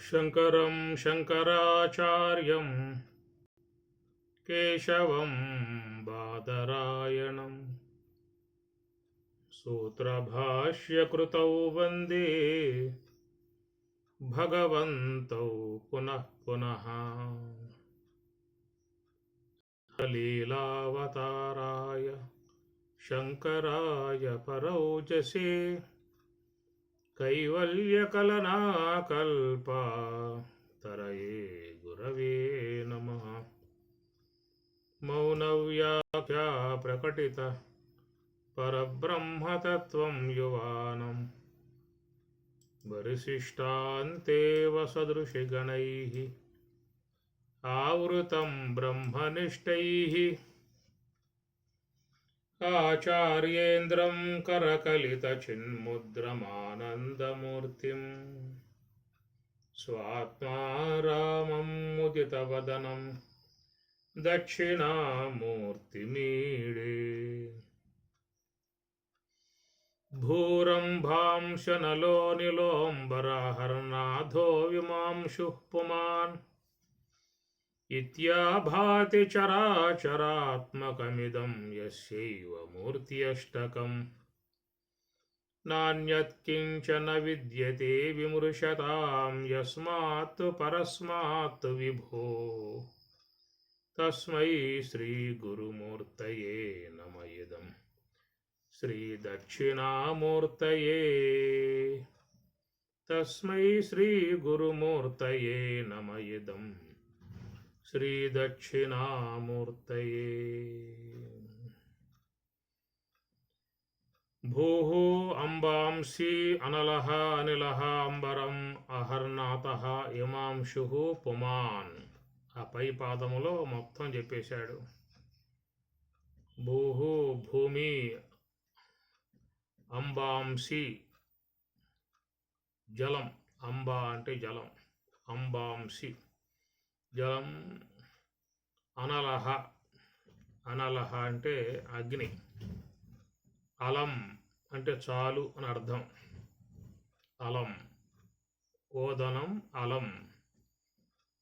शङ्करं शङ्कराचार्यं केशवं बादरायणं। सूत्रभाष्यकृतौ वंदे भगवन्तौ पुनः पुनः। लीलावताराय शङ्कराय परौजसे। कैवल्यकलनाकल्पा। तरये गुरवे नमः। मौनव्याख्या प्रकटित। परब्रह्मतत्त्वं युवानम् वरिशिष्टान्तेव सदृशिगणैः आवृतं ब्रह्मनिष्ठैः। కాచార్యేంద్రం కరకలిత చిన్ముద్రమానందమూర్తిం. స్వాత్మారామం ముదితవదనం దక్షిణామూర్తిమీడే. భూరంభాంశనలో నిలోంబరహర్నాథో విమాంశుః పుమాన్. ఇత్యాభాతి చరాచరాత్మకమిదం యస్యైవ మూర్త్యష్టకం నాణ్యత్కించన విద్యతే విమృశతాం యస్మాత్ పరస్మాత్ విభో తస్మై శ్రీగురుమూర్తయే నమ ఇదం శ్రీదక్షిణామూర్తయే తస్మై శ్రీగురుమూర్తయే నమ ఇదం श्रीदक्षिणामूर्तये भूः अम्बांसि अनलः अनिलः అంబరం అహర్నాథ ఇమాంశు పుమాన్ ఆ పై పాదములో మొత్తం చెప్పేశాడు భూహు భూమి అంబాంసి జలం అంబా అంటే జలం అంబాంసి జలం అనలహ అనలహ అంటే అగ్ని. అలం అంటే చాలు అని అర్థం. అలం. ఓదనం అలం.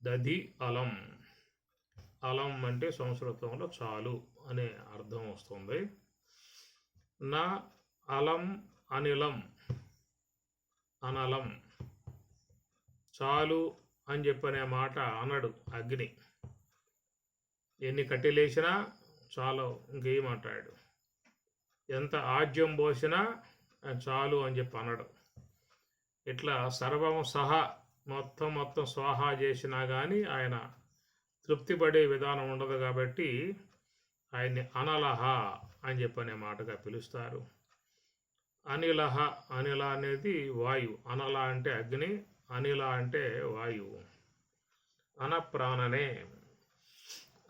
దధి అలం. అలం అంటే సంస్కృతంలో చాలు అనే అర్థం వస్తుంది. నా అలం అనిలం. అనలం. చాలు అని చెప్పనే మాట అనడు అగ్ని. ఎన్ని కట్టెలేసినా చాలు మాట్లాడు. ఎంత ఆజ్యం పోసినా చాలు అని చెప్పి అనడు. ఇట్లా సర్వం సహా మొత్తం మొత్తం స్వాహా చేసినా కానీ ఆయన తృప్తిపడే విధానం ఉండదు కాబట్టి ఆయన్ని అనలహ అని చెప్పనే మాటగా పిలుస్తారు. అనిలహ అనిల అనేది వాయువు. అనల అంటే అగ్ని అనిల అంటే వాయువు. అనప్రాణనే.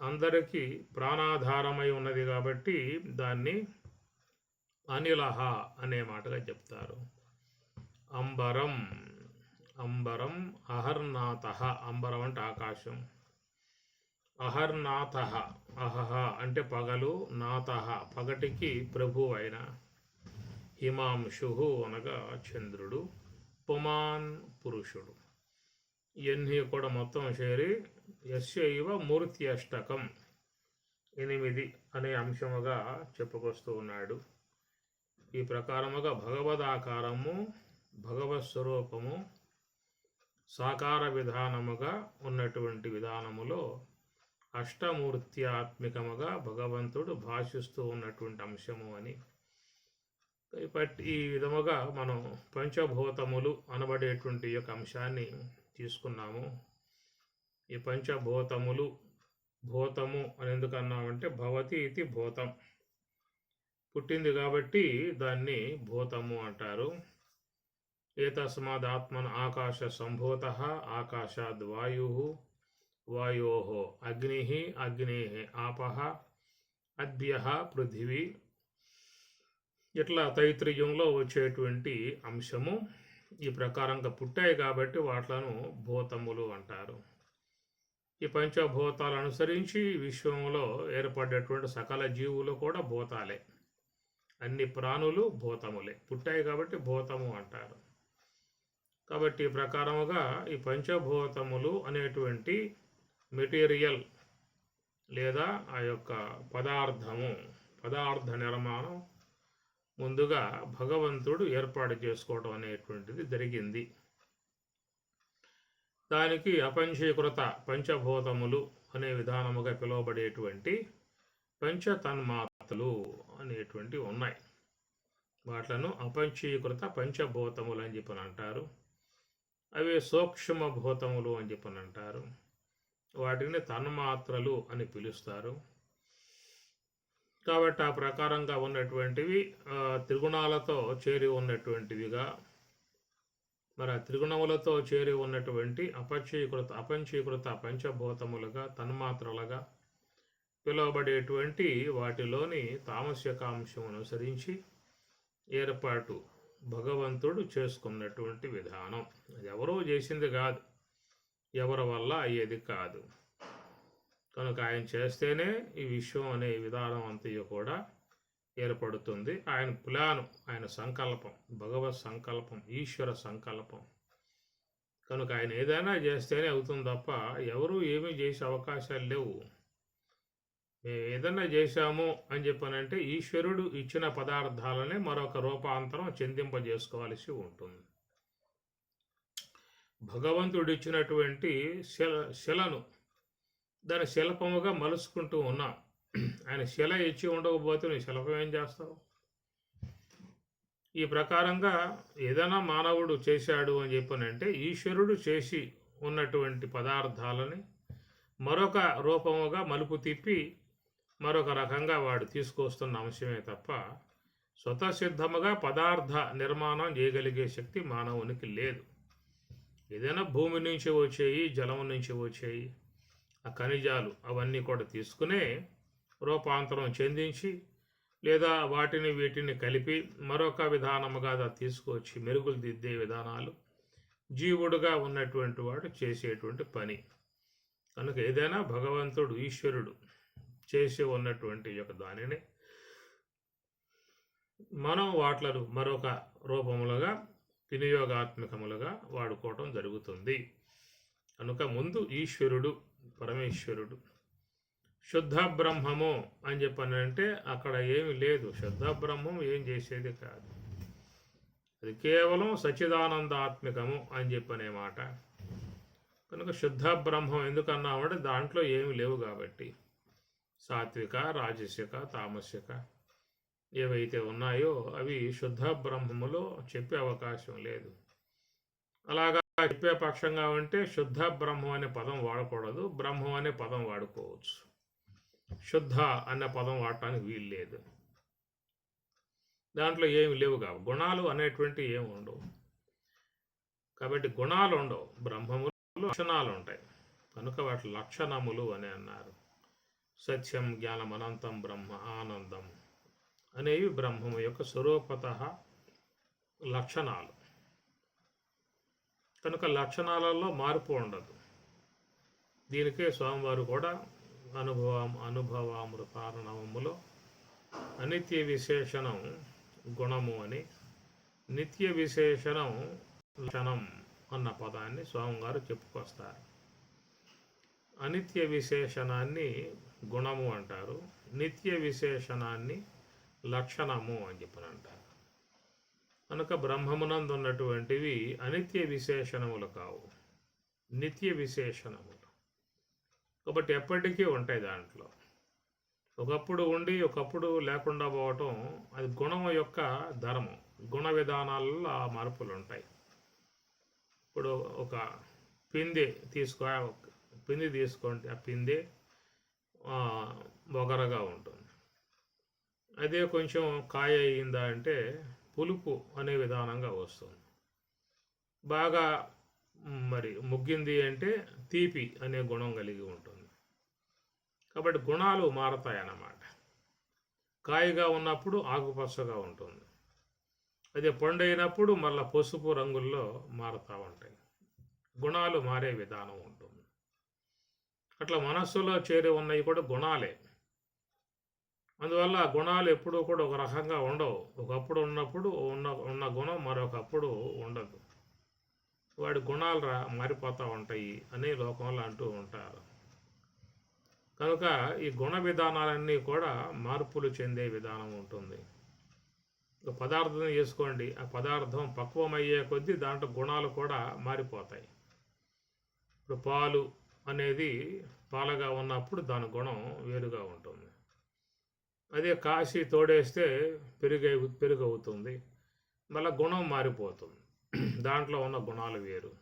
అందరికీ ప్రాణాధారమై ఉన్నది కాబట్టి దాన్ని అనిలహ అనే మాటగా చెప్తారు. అంబరం. అంబరం అహర్నాథ. అంబరం అంటే ఆకాశం. అహర్నాథ. అహహ అంటే పగలు నాథ పగటికి ప్రభు అయిన హిమాంశు అనగా చంద్రుడు. పుమాన్ పురుషుడు. ఇవన్నీ కూడా మొత్తం చేరి యశైవ మూర్తి అష్టకం ఎనిమిది అనే అంశముగా చెప్పుకొస్తూ ఉన్నాడు. ఈ ప్రకారముగా భగవదాకారము భగవత్ స్వరూపము సాకార విధానముగా ఉన్నటువంటి విధానములో అష్టమూర్త్యాత్మికముగా భగవంతుడు భాషిస్తూ ఉన్నటువంటి అంశము అని బట్ ఈ విధముగా మనం పంచభూతములు అనబడేటువంటి యొక్క అంశాన్ని తీసుకున్నాము. ఈ పంచభూతములు భూతము అని ఎందుకు అన్నామంటే భవతి ఇది భూతం. పుట్టింది కాబట్టి దాన్ని భూతము అంటారు. ఏతస్మాద్ ఏతస్మాదాత్మన ఆకాశ సంభూత ఆకాశాద్ వాయు వాయో అగ్ని అగ్నే ఆప అద్భ్య పృథివీ ఇట్లా తైత్రీయంలో వచ్చేటువంటి అంశము ఈ ప్రకారంగా పుట్టాయి కాబట్టి వాట్లను భూతములు అంటారు. ఈ పంచభూతాలు అనుసరించి విశ్వంలో ఏర్పడేటువంటి సకల జీవులు కూడా భూతాలే. అన్ని ప్రాణులు భూతములే. పుట్టాయి కాబట్టి భూతము అంటారు. కాబట్టి ఈ ప్రకారముగా ఈ పంచభూతములు అనేటువంటి మెటీరియల్ లేదా ఆ యొక్క పదార్థము పదార్థ నిర్మాణం ముందుగా భగవంతుడు ఏర్పాటు చేసుకోవడం అనేటువంటిది జరిగింది. దానికి అపంచీకృత పంచభూతములు అనే విధానముగా పిలువబడేటువంటి పంచతన్మాతలు అనేటువంటివి ఉన్నాయి. వాట్లను అపంచీకృత పంచభూతములు అని చెప్పని అంటారు. అవి సూక్ష్మ భూతములు అని చెప్పని అంటారు. వాటిని తన్మాత్రలు అని పిలుస్తారు. కాబట్టి ఆ ప్రకారంగా ఉన్నటువంటివి త్రిగుణాలతో చేరి ఉన్నటువంటివిగా మరి ఆ త్రిగుణములతో చేరి ఉన్నటువంటి అపంచీకృత అపంచీకృత పంచభూతములుగా తన్మాత్రలుగా పిలువబడేటువంటి వాటిలోని తామస్యకాంశమును అనుసరించి ఏర్పాటు భగవంతుడు చేసుకున్నటువంటి విధానం. అది ఎవరో చేసింది కాదు. ఎవరి వల్ల అయ్యేది కాదు. కనుక ఆయన చేస్తేనే ఈ విశ్వం అనే విధానం అంతయు కూడా ఏర్పడుతుంది. ఆయన ప్లాను ఆయన సంకల్పం భగవత్ సంకల్పం ఈశ్వర సంకల్పం. కనుక ఆయన ఏదైనా చేస్తేనే అవుతుంది తప్ప ఎవరు ఏమీ చేసే అవకాశాలు లేవు. మేము ఏదన్నా చేశాము అని చెప్పానంటే ఈశ్వరుడు ఇచ్చిన పదార్థాలనే మరొక రూపాంతరం చెందింపజేసుకోవాల్సి ఉంటుంది. భగవంతుడు ఇచ్చినటువంటి శిల శిలను దాని శిల్పముగా మలుసుకుంటూ ఉన్నాం. ఆయన శిల ఇచ్చి ఉండకపోతే నువ్వు శిల్పం ఏం చేస్తావు? ఈ ప్రకారంగా ఏదైనా మానవుడు చేశాడు అని చెప్పనంటే ఈశ్వరుడు చేసి ఉన్నటువంటి పదార్థాలని మరొక రూపముగా మలుపు తిప్పి మరొక రకంగా వాడు తీసుకొస్తున్న అంశమే తప్ప స్వతసిద్ధముగా పదార్థ నిర్మాణం చేయగలిగే శక్తి మానవునికి లేదు. ఏదైనా భూమి నుంచి వచ్చేయి జలం నుంచి వచ్చేయి ఆ ఖనిజాలు అవన్నీ కూడా తీసుకునే రూపాంతరం చెందించి లేదా వాటిని వీటిని కలిపి మరొక విధానముగా తీసుకొచ్చి మెరుగులు దిద్దే విధానాలు జీవుడుగా ఉన్నటువంటి వాడు చేసేటువంటి పని. కనుక ఏదైనా భగవంతుడు ఈశ్వరుడు చేసి ఉన్నటువంటి యొక్క దానిని మనం వాట్లను మరొక రూపములుగా వినియోగాత్మకములుగా వాడుకోవటం జరుగుతుంది. కనుక ముందు ఈశ్వరుడు పరమేశ్వరుడు. శుద్ధ బ్రహ్మము అని చెప్పానంటే అక్కడ ఏమి లేదు. శుద్ధ బ్రహ్మం ఏం చేసేది కాదు. అది కేవలం సచిదానందాత్మికము అని చెప్పనే మాట. కనుక శుద్ధ బ్రహ్మం ఎందుకన్నామంటే దాంట్లో ఏమి లేవు కాబట్టి. సాత్విక రాజసిక తామసిక ఏవైతే ఉన్నాయో అవి శుద్ధ బ్రహ్మములో చెప్పే అవకాశం లేదు. అలాగా చెప్పే పక్షంగా ఉంటే శుద్ధ బ్రహ్మం అనే పదం వాడకూడదు. బ్రహ్మం అనే పదం వాడుకోవచ్చు. శుద్ధ అనే పదం వాడటానికి వీలు లేదు. దాంట్లో ఏమి లేవు కావు గుణాలు అనేటువంటి ఏమి ఉండవు. కాబట్టి గుణాలు ఉండవు. బ్రహ్మములు లక్షణాలు ఉంటాయి. కనుక వాటి లక్షణములు అని అన్నారు. సత్యం జ్ఞానం అనంతం బ్రహ్మ ఆనందం అనేవి బ్రహ్మము యొక్క స్వరూపత లక్షణాలు. కనుక లక్షణాలలో మార్పు ఉండదు. దీనికే స్వామివారు కూడా అనుభవం అనుభవాముల కారణములో అనిత్య విశేషణం గుణము అని నిత్య విశేషణం లక్షణం అన్న పదాన్ని స్వామివారు చెప్పుకొస్తారు. అనిత్య విశేషణాన్ని గుణము అంటారు నిత్య విశేషణాన్ని లక్షణము అని చెప్పని అంటారు కనుక బ్రహ్మమునందు ఉన్నటువంటివి అనిత్య విశేషణములు కావు. నిత్య విశేషణములు. కాబట్టి ఎప్పటికీ ఉంటాయి దాంట్లో. ఒకప్పుడు ఉండి ఒకప్పుడు లేకుండా పోవటం అది గుణం యొక్క ధర్మం. గుణ విధానాల్లో ఆ మార్పులు ఉంటాయి ఇప్పుడు ఒక పిందె తీసుకో పిందె తీసుకోండి ఆ పిందె బొగరగా ఉంటుంది. అదే కొంచెం కాయ అయిందా అంటే పులుపు అనే విధానంగా వస్తుంది. బాగా మరి ముగ్గింది అంటే తీపి అనే గుణం కలిగి ఉంటుంది. కాబట్టి గుణాలు మారతాయి అన్నమాట. కాయగా ఉన్నప్పుడు ఆకుపచ్చగా ఉంటుంది. అదే పండు అయినప్పుడు మళ్ళీ పసుపు రంగుల్లో మారుతూ ఉంటాయి. గుణాలు మారే విధానం ఉంటుంది. అట్లా మనస్సులో చేరి ఉన్నవి కూడా గుణాలే. అందువల్ల గుణాలు ఎప్పుడూ కూడా ఒక రకంగా ఉండవు. ఒకప్పుడు ఉన్నప్పుడు ఉన్న ఉన్న గుణం మరొకప్పుడు ఉండదు. వాడి గుణాలు రా మారిపోతూ ఉంటాయి అని లోకంలో అంటూ ఉంటారు. కనుక ఈ గుణ విధానాలన్నీ కూడా మార్పులు చెందే విధానం ఉంటుంది. ఒక పదార్థం చేసుకోండి. ఆ పదార్థం పక్వమయ్యే కొద్దీ దాంట్లో గుణాలు కూడా మారిపోతాయి. ఇప్పుడు పాలు అనేది పాలగా ఉన్నప్పుడు దాని గుణం వేరుగా ఉంటుంది. అదే కాసి తోడేస్తే పెరుగు పెరుగు అవుతుంది మళ్ళీ గుణం మారిపోతుంది. దాంట్లో ఉన్న గుణాలు వేరు.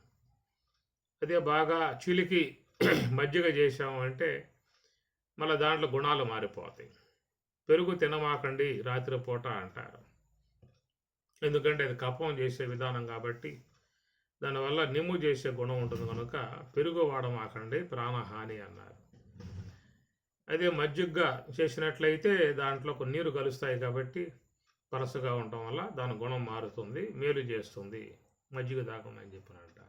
అదే బాగా చిలికి మజ్జిగ చేసాము అంటే మళ్ళీ దాంట్లో గుణాలు మారిపోతాయి. పెరుగు తినమాకండి రాత్రిపూట అంటారు. ఎందుకంటే అది కపం చేసే విధానం కాబట్టి దానివల్ల నిమ్ము చేసే గుణం ఉంటుంది కనుక పెరుగు వాడమాకండి ప్రాణహాని అన్నారు. అదే మజ్జిగగా చేసినట్లయితే దాంట్లో కొన్ని నీరు కలుస్తాయి కాబట్టి పలసగా ఉండటం వల్ల దాని గుణం మారుతుంది మేలు చేస్తుంది. మజ్జిగ దాకమని చెప్పినట్ట.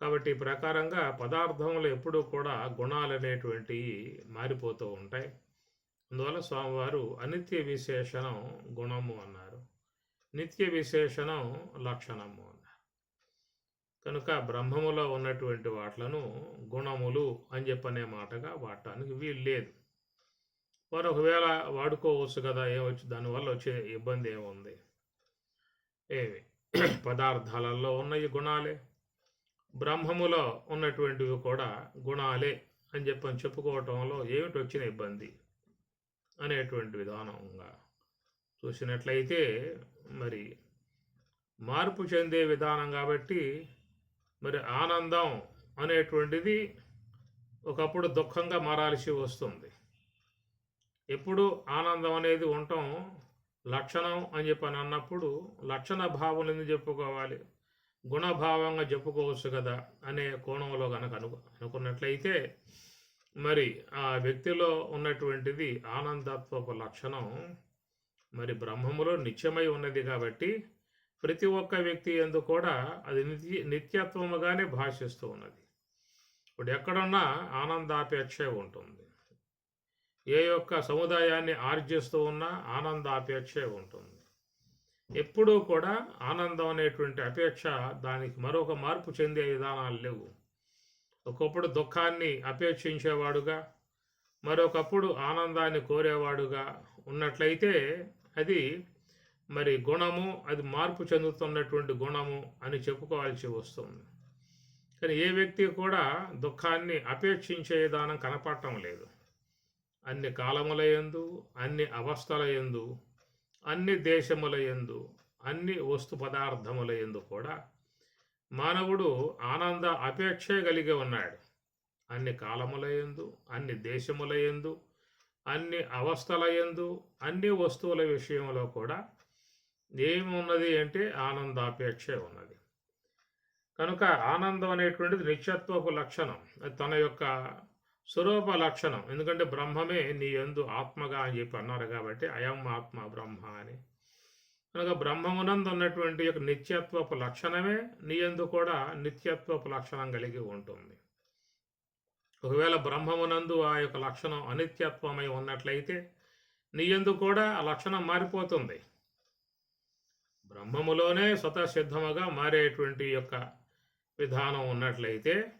కాబట్టి ఈ ప్రకారంగా పదార్థంలో ఎప్పుడూ కూడా గుణాలు అనేటువంటివి మారిపోతూ ఉంటాయి. అందువల్ల స్వామివారు అనిత్య విశేషణం గుణము అన్నారు. నిత్య విశేషణం లక్షణము అన్నారు. కనుక బ్రహ్మములో ఉన్నటువంటి వాట్లను గుణములు అని చెప్పనే మాటగా వాడటానికి వీలు లేదు. వారు ఒకవేళ వాడుకోవచ్చు కదా ఏమొచ్చు? దానివల్ల వచ్చే ఇబ్బంది ఏముంది? ఏమి? పదార్థాలలో ఉన్న ఈ గుణాలే. బ్రహ్మములో ఉన్నటువంటివి కూడా గుణాలే అని చెప్పని చెప్పుకోవటంలో ఏమిటి వచ్చిన ఇబ్బంది? అనేటువంటి విధానంగా చూసినట్లయితే మరి మార్పు చెందే విధానం కాబట్టి మరి ఆనందం అనేటువంటిది ఒకప్పుడు దుఃఖంగా మారాల్సి వస్తుంది. ఎప్పుడు ఆనందం అనేది ఉండటం లక్షణం అని చెప్పని అన్నప్పుడు లక్షణ భావం ఎందుకు చెప్పుకోవాలి? గుణభావంగా చెప్పుకోవచ్చు కదా అనే కోణంలో కనుక అను అనుకున్నట్లయితే మరి ఆ వ్యక్తిలో ఉన్నటువంటిది ఆనందత్వపు లక్షణం మరి బ్రహ్మములో నిత్యమై ఉన్నది కాబట్టి ప్రతి ఒక్క వ్యక్తి ఎందు కూడా అది నిత్య నిత్యత్వముగానే భాషిస్తూ ఉన్నది. ఇప్పుడు ఎక్కడున్నా ఆనందాపేక్ష ఉంటుంది. ఏ యొక్క సముదాయాన్ని ఆర్జిస్తూ ఉన్నా ఆనందాపేక్షే ఉంటుంది. ఎప్పుడూ కూడా ఆనందం అనేటువంటి అపేక్ష దానికి మరొక మార్పు చెందే విధానాలు లేవు. ఒకప్పుడు దుఃఖాన్ని అపేక్షించేవాడుగా మరొకప్పుడు ఆనందాన్ని కోరేవాడుగా ఉన్నట్లయితే అది మరి గుణము అది మార్పు చెందుతున్నటువంటి గుణము అని చెప్పుకోవాల్సి వస్తుంది. కానీ ఏ వ్యక్తి కూడా దుఃఖాన్ని అపేక్షించే విధానం కనపడటం లేదు. అన్ని కాలముల ఎందు అన్ని అవస్థల యందు అన్ని దేశముల ఎందు అన్ని వస్తు పదార్థముల యందు కూడా మానవుడు ఆనంద అపేక్షే కలిగి ఉన్నాడు. అన్ని కాలముల యందు అన్ని దేశముల ఎందు అన్ని అవస్థల యందు అన్ని వస్తువుల విషయంలో కూడా ఏమున్నది అంటే ఆనందాపేక్షే ఉన్నది. కనుక ఆనందం అనేటువంటిది నిత్యత్వపు లక్షణం. అది తన యొక్క స్వరూప లక్షణం. ఎందుకంటే బ్రహ్మమే నీ ఎందు ఆత్మగా అని చెప్పి అన్నారు కాబట్టి అయం ఆత్మ బ్రహ్మ అని. కనుక బ్రహ్మమునందు ఉన్నటువంటి యొక్క నిత్యత్వపు లక్షణమే నీ ఎందు కూడా నిత్యత్వపు లక్షణం కలిగి ఉంటుంది. ఒకవేళ బ్రహ్మమునందు ఆ యొక్క లక్షణం అనిత్యత్వమై ఉన్నట్లయితే నీ ఎందు కూడా ఆ లక్షణం మారిపోతుంది. బ్రహ్మములోనే స్వతసిద్ధముగా మారేటువంటి యొక్క విధానం ఉన్నట్లయితే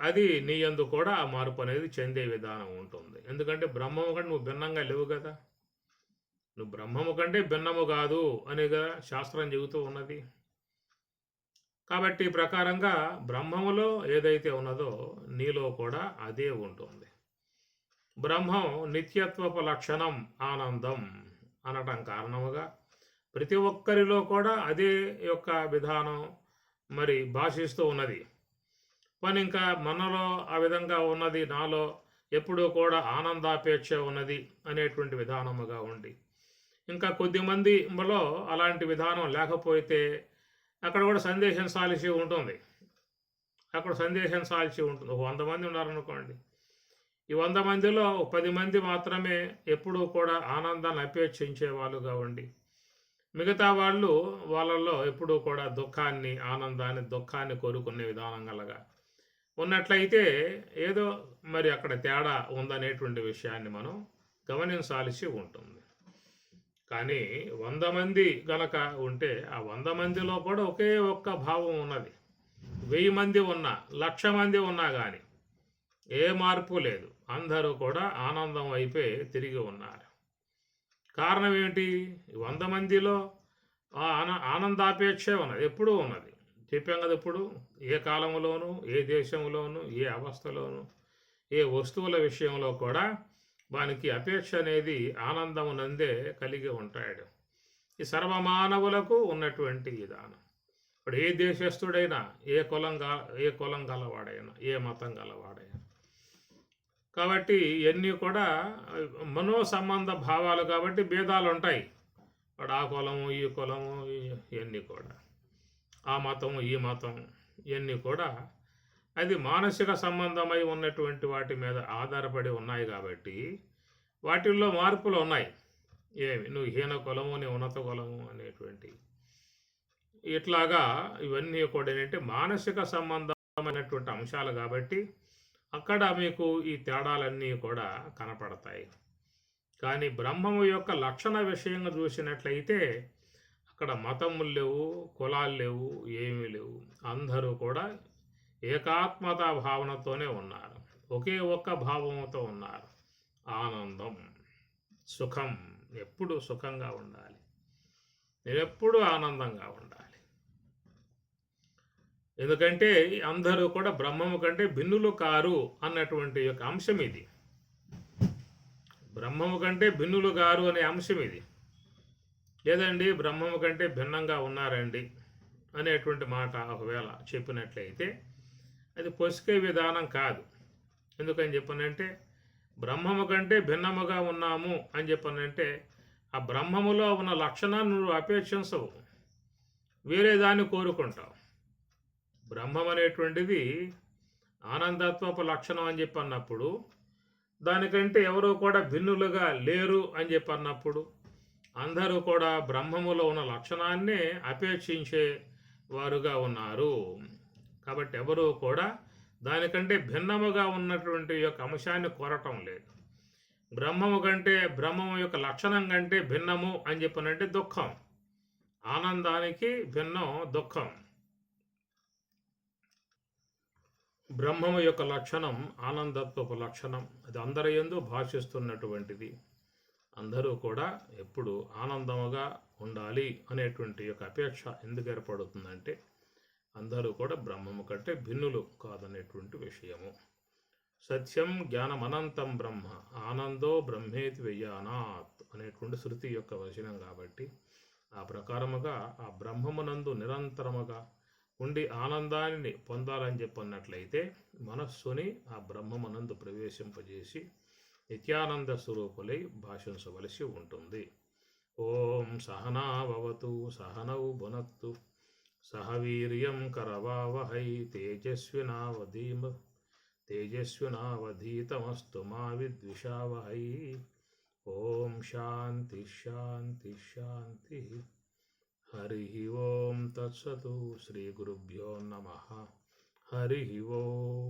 అది నీ యందు కూడా ఆ మార్పు అనేది చెందే విధానం ఉంటుంది. ఎందుకంటే బ్రహ్మము కంటే నువ్వు భిన్నంగా లేవు కదా. నువ్వు బ్రహ్మము కంటే భిన్నము కాదు అనేగా శాస్త్రం చెబుతూ ఉన్నది. కాబట్టి ఈ ప్రకారంగా బ్రహ్మములో ఏదైతే ఉన్నదో నీలో కూడా అదే ఉంటుంది. బ్రహ్మం నిత్యత్వపు లక్షణం ఆనందం అనటం కారణముగా ప్రతి ఒక్కరిలో కూడా అదే యొక్క విధానం మరి భాషిస్తూ ఉన్నది. పని ఇంకా మనలో ఆ విధంగా ఉన్నది నాలో ఎప్పుడూ కూడా ఆనందాపేక్ష ఉన్నది అనేటువంటి విధానముగా ఉండి ఇంకా కొద్దిమందిలో అలాంటి విధానం లేకపోతే అక్కడ కూడా సందేశించాల్సి ఉంటుంది. అక్కడ సందేశించాల్సి ఉంటుంది. ఒక వంద మంది ఉన్నారనుకోండి. ఈ వంద మందిలో పది మంది మాత్రమే ఎప్పుడూ కూడా ఆనందాన్ని అపేక్షించే వాళ్ళుగా ఉండి మిగతా వాళ్ళు వాళ్ళల్లో ఎప్పుడూ కూడా దుఃఖాన్ని ఆనందాన్ని దుఃఖాన్ని కోరుకునే విధానం గలగా ఉన్నట్లయితే ఏదో మరి అక్కడ తేడా ఉందనేటువంటి విషయాన్ని మనం గమనించాల్సి ఉంటుంది. కానీ వంద మంది గనక ఉంటే ఆ వంద మందిలో కూడా ఒకే ఒక్క భావం ఉన్నది. వెయ్యి మంది ఉన్నా లక్ష మంది ఉన్నా కానీ ఏ మార్పు లేదు. అందరూ కూడా ఆనందం వైపే తిరిగి ఉన్నారు. కారణం ఏంటి వంద మందిలో ఆన ఆనందాపేక్షే ఉన్నది ఎప్పుడూ ఉన్నది. చెప్పాం కదా ఇప్పుడు ఏ కాలంలోనూ ఏ దేశంలోనూ ఏ అవస్థలోనూ ఏ వస్తువుల విషయంలో కూడా వానికి అపేక్ష అనేది ఆనందము నందే కలిగి ఉంటాడు. ఈ సర్వమానవులకు ఉన్నటువంటి విధానం. ఇప్పుడు ఏ దేశస్థుడైనా ఏ కులం ఏ కులం గలవాడైనా ఏ మతం గలవాడైనా కాబట్టి ఇవన్నీ కూడా మనో సంబంధ భావాలు కాబట్టి భేదాలు ఉంటాయి వాడు ఆ కులము ఈ కులము ఇవన్నీ కూడా. ఆ మతం ఈ మతం ఇవన్నీ కూడా. అది మానసిక సంబంధమై ఉన్నటువంటి వాటి మీద ఆధారపడి ఉన్నాయి కాబట్టి వాటిల్లో మార్పులు ఉన్నాయి. ఏమి? నువ్వు హీన కులము నీ ఉన్నత కులము అనేటువంటి. ఇట్లాగా ఇవన్నీ కూడా ఏంటంటే మానసిక సంబంధమైనటువంటి అంశాలు కాబట్టి అక్కడ మీకు ఈ తేడాలన్నీ కూడా కనపడతాయి. కానీ బ్రహ్మము యొక్క లక్షణ విషయంగా చూసినట్లయితే అక్కడ మతములు లేవు కులాలు లేవు ఏమీ లేవు. అందరూ కూడా ఏకాత్మత భావనతోనే ఉన్నారు. ఒకే ఒక్క భావముతో ఉన్నారు. ఆనందం సుఖం ఎప్పుడు సుఖంగా ఉండాలి. ఎప్పుడు ఆనందంగా ఉండాలి. ఎందుకంటే అందరూ కూడా బ్రహ్మము కంటే భిన్నులు కారు అన్నటువంటి యొక్క అంశం ఇది. బ్రహ్మము కంటే భిన్నులు కారు అనే అంశం ఇది. లేదండి బ్రహ్మము కంటే భిన్నంగా ఉన్నారండి అనేటువంటి మాట ఒకవేళ చెప్పినట్లయితే అది పొసికే విధానం కాదు. ఎందుకని చెప్పనంటే బ్రహ్మము కంటే భిన్నముగా ఉన్నాము అని చెప్పనంటే ఆ బ్రహ్మములో ఉన్న లక్షణాన్ని నువ్వు అపేక్షించవు. వేరే దాన్ని కోరుకుంటావు. బ్రహ్మం అనేటువంటిది ఆనందత్వపు లక్షణం అని చెప్పి అన్నప్పుడు దానికంటే ఎవరో కూడా భిన్నులుగా లేరు అని చెప్పి అన్నప్పుడు అందరూ కూడా బ్రహ్మములో ఉన్న లక్షణాన్నే అపేక్షించే వారుగా ఉన్నారు. కాబట్టి ఎవరూ కూడా దానికంటే భిన్నముగా ఉన్నటువంటి యొక్క అంశాన్ని కోరటం లేదు. బ్రహ్మము కంటే బ్రహ్మము యొక్క లక్షణం కంటే భిన్నము అని చెప్పనంటే దుఃఖం. ఆనందానికి భిన్నం దుఃఖం. బ్రహ్మము యొక్క లక్షణం ఆనందత్వపు లక్షణం. అది అందరి ఎందు భాషిస్తున్నటువంటిది. అందరూ కూడా ఎప్పుడు ఆనందముగా ఉండాలి అనేటువంటి యొక్క అపేక్ష ఎందుకు ఏర్పడుతుందంటే అందరూ కూడా బ్రహ్మము కంటే భిన్నులు కాదనేటువంటి విషయము. సత్యం జ్ఞానం అనంతం బ్రహ్మ ఆనందో బ్రహ్మేతి వెయ్యానాత్ అనేటువంటి శృతి యొక్క వచనం కాబట్టి ఆ ప్రకారముగా ఆ బ్రహ్మమునందు నిరంతరముగా ఉండి ఆనందాన్ని పొందాలని చెప్పన్నట్లయితే మనస్సుని ఆ బ్రహ్మమనందు ప్రవేశింపజేసి నిత్యానంద స్వరూపులై భాషించవలసి ఉంటుంది. ఓం సహనావతు సహనౌ భునత్తు సహవీర్యం కరవావహై తేజస్వినావధీమ తేజస్వినావధీతమస్తు మా విద్విషావహై. ఓం శాంతి శాంతి శాంతి. हरि ओं तत्सत श्रीगुरुभ्यो नम। हरि ओम्।